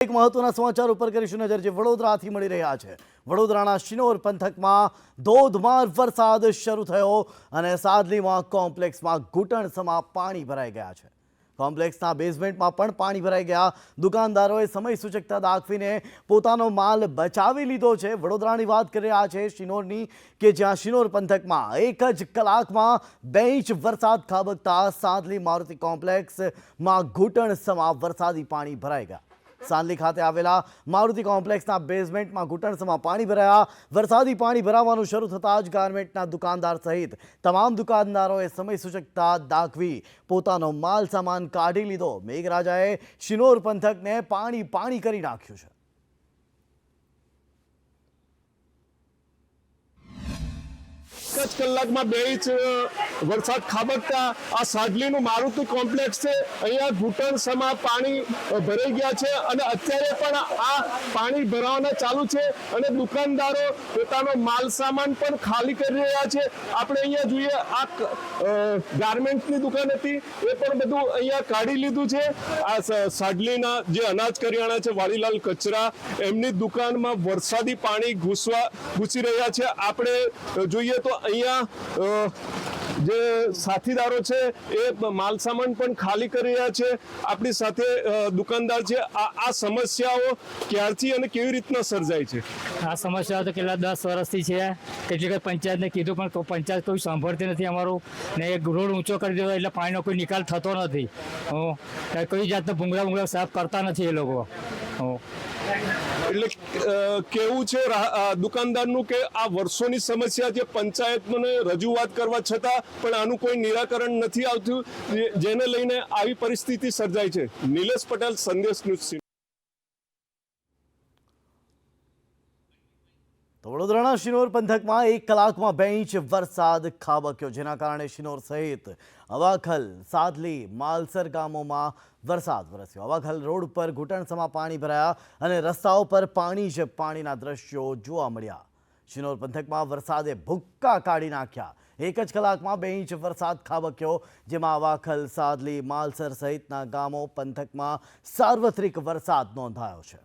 એક મહત્વના સમાચાર ઉપર કરીશું નજર જે વડોદરાથી મળી રહ્યા છે. વડોદરાના શિનોર પંથકમાં ધોધમાર વરસાદ શરૂ થયો અને સાદલીમાં કોમ્પ્લેક્સમાં ઘૂંટણસમા પાણી ભરાઈ ગયા છે. કોમ્પ્લેક્સના બેઝમેન્ટમાં પણ પાણી ભરાઈ ગયા. દુકાનદારોએ સમય સૂચકતા દાખવીને પોતાનો માલ બચાવી લીધો છે. વડોદરાની વાત કરી રહ્યા છે શિનોરની કે જ્યાં શિનોર પંથકમાં એક જ કલાકમાં બે ઇંચ વરસાદ ખાબકતા સાદલી મારુતિ કોમ્પ્લેક્સમાં ઘૂંટણસમા વરસાદી પાણી ભરાઈ ગયા. સાંદલી ખાતે આવેલા મારુતિ કોમ્પ્લેક્સના બેઝમેન્ટમાં ઘૂંટણસમાં પાણી ભરાયા. વરસાદી પાણી ભરાવાનું શરૂ થતાં જ ગાર્મેન્ટના દુકાનદાર સહિત તમામ દુકાનદારોએ સમય સૂચકતા દાખવી પોતાનો માલ સામાન કાઢી લીધો. મેઘરાજાએ શિનોર પંથકને પાણી પાણી કરી નાખ્યું છે. જ કલાકમાં બે ઇંચ વરસાદ ખાબકતા. આ સાડલીનું મારુતિ કોમ્પ્લેક્સ છે. અહીંયા ઘૂંટણ સમા પાણી ભરાઈ ગયા છે અને અત્યારે પણ આ પાણી ભરાવાના ચાલુ છે અને દુકાનદારો પોતાનો માલ સામાન પણ ખાલી કરી રહ્યા છે. આપણે અહીંયા જોઈએ આ ગાર્મેન્ટ્સની દુકાન હતી. એ પણ બધું અહીંયા કાઢી લીધું છે. આ સાડલીના જે અનાજ કરિયાણા છે, વાડીલાલ કચરા, એમની દુકાનમાં વરસાદી પાણી ઘૂસવા, ઘૂસી રહ્યા છે. આપણે જોઈએ તો અહીંયા જે સાથીદારો છે, એ માલ સામાન પણ ખાલી કરી રહ્યા છે. આપણી સાથે દુકાનદાર છે. આ આ સમસ્યાઓ ક્યારથી અને કેવી રીતના સર્જાય છે? આ સમસ્યાઓ તો કેટલા દસ વર્ષથી છે. કેટલીક પંચાયતને કીધું પણ તો પંચાયત કોઈ સાંભળતી નથી અમારું. ને એક રોડ ઊંચો કરી દીધો એટલે પાણીનો કોઈ નિકાલ થતો નથી. કઈ જાતના ભૂંગળા ભૂંગળા સાફ કરતા નથી એ લોકો. એટલે કેવું છે દુકાનદારનું કે આ વર્ષોની સમસ્યા છે પંચાયતને રજૂઆત કરવા છતાં પણ આનું કોઈ નિરાકરણ નથી આવતું જેને લઈને આવી પરિસ્થિતિ સર્જાય છે. નિલેશ પટેલ, સંદેશ ન્યૂઝ તો વડોદરાના શિનોર પંથકમાં એક કલાકમાં બે ઇંચ વરસાદ ખાબક્યો, જેના કારણે શિનોર સહિત અવાખલ, સાદલી, માલસર ગામોમાં વરસાદ વરસ્યો. અવાખલ રોડ પર ઘૂંટણસમાં પાણી ભરાયા અને રસ્તાઓ પર પાણી જ પાણીના દ્રશ્યો જોવા મળ્યા. શિનોર પંથકમાં વરસાદે ભૂક્કા કાઢી નાખ્યા. એક જ કલાકમાં બે ઇંચ વરસાદ ખાબક્યો, જેમાં અવાખલ, સાદલી, માલસર સહિતના ગામો પંથકમાં સાર્વત્રિક વરસાદ નોંધાયો છે.